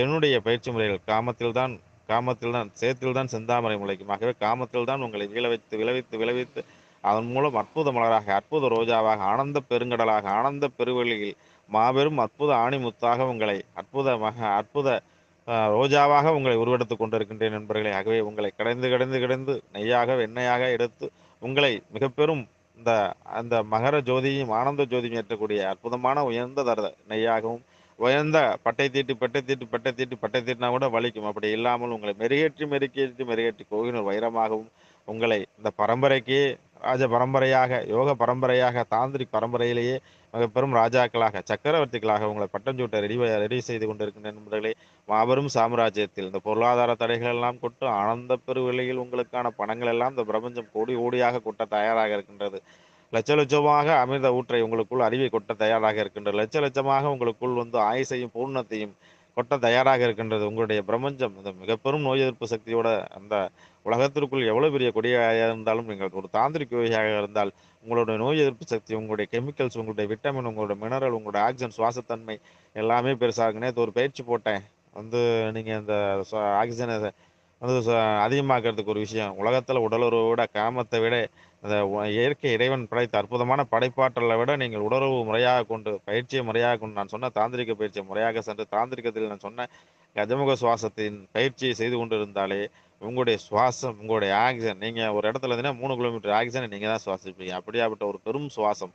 என்னுடைய பயிற்சி முறைகள் காமத்தில் தான் காமத்தில் தான் சேத்தில் தான் செந்தாமரை முளைக்கும். ஆகவே காமத்தில் தான் உங்களை விளைவித்து விளைவித்து விளைவித்து அதன் மூலம் அற்புத மலராக அற்புத ரோஜாவாக ஆனந்த பெருங்கடலாக ஆனந்த பெருவெளியில் மாபெரும் அற்புத ஆணிமுத்தாக உங்களை அற்புதமாக அற்புத ரோஜாவாக உங்களை உருவெடுத்துக் கொண்டிருக்கின்றேன் நண்பர்களே. ஆகவே உங்களை கடைந்து கடைந்து கிடந்து நெய்யாக வெண்ணையாக எடுத்து உங்களை மிக பெரும் இந்த அந்த மகர ஜோதியும் ஆனந்த ஜோதியும் ஏற்றக்கூடிய அற்புதமான உயர்ந்த தர நெய்யாகவும் உயர்ந்த பட்டை தீட்டு பட்டை தீட்டு பட்டை தீட்டு பட்டை தீட்டினா கூட வலிக்கும். அப்படி இல்லாமல் உங்களை மெருகேற்றி மெருகேற்றி மெருகேற்றி கோகினூர் வைரமாகவும் உங்களை இந்த பரம்பரைக்கு ராஜ பரம்பரையாக யோக பரம்பரையாக தாந்திரிக் பரம்பரையிலேயே மிக பெரும் ராஜாக்களாக சக்கரவர்த்திகளாக உங்களை பட்டம் சூட்ட ரெடி ரெடி செய்து கொண்டிருக்கின்ற நண்பர்களே மாபெரும் சாம்ராஜ்யத்தில் இந்த பொருளாதார தடைகள் எல்லாம் கொட்டு ஆனந்த பெருவிலையில் உங்களுக்கான பணங்கள் எல்லாம் இந்த பிரபஞ்சம் கோடி கோடியாக கொட்ட தயாராக இருக்கின்றது. லட்ச லட்சமாக அமிர்த ஊற்றை உங்களுக்குள் அறிவை கொட்ட தயாராக இருக்கின்றது லட்ச லட்சமாக உங்களுக்குள் வந்து ஆயுசையும் பூர்ணத்தையும் கொட்ட தயாராக இருக்கின்றது உங்களுடைய பிரபஞ்சம். இந்த மிக பெரும் நோய் எதிர்ப்பு சக்தியோட அந்த உலகத்திற்குள் எவ்வளவு பெரிய கொடியாக இருந்தாலும் நீங்கள் ஒரு தாந்திரிக் யோகியாக இருந்தால் உங்களுடைய நோய் எதிர்ப்பு சக்தி உங்களுடைய கெமிக்கல்ஸ் உங்களுடைய விட்டமின் உங்களுடைய மினரல் உங்களுடைய ஆக்சிஜன் சுவாசத்தன்மை எல்லாமே பெருசாக நேற்று ஒரு பயிற்சி போட்டேன். வந்து நீங்கள் இந்த ஆக்சிஜனை வந்து அதிகமாக்குறதுக்கு ஒரு விஷயம். உலகத்தில் உடலுறவை விட காமத்தை விட அந்த இயற்கை இறைவன் படைத்த அற்புதமான படைப்பாற்றலை விட நீங்கள் உடலுறவு முறையாக கொண்டு பயிற்சியை முறையாக கொண்டு நான் சொன்ன தாந்திரிக பயிற்சியை முறையாக சென்று தாந்திரிகத்தில் நான் சொன்ன கஜமுக சுவாசத்தின் பயிற்சியை செய்து கொண்டிருந்தாலே உங்களுடைய சுவாசம் உங்களுடைய ஆக்சிஜன் நீங்கள் ஒரு இடத்துல இருந்தீங்கன்னா மூணு கிலோமீட்டர் ஆக்சிஜனை நீங்கள் தான் சுவாசிப்பீங்க. அப்படியாப்பட்ட ஒரு பெரும் சுவாசம்.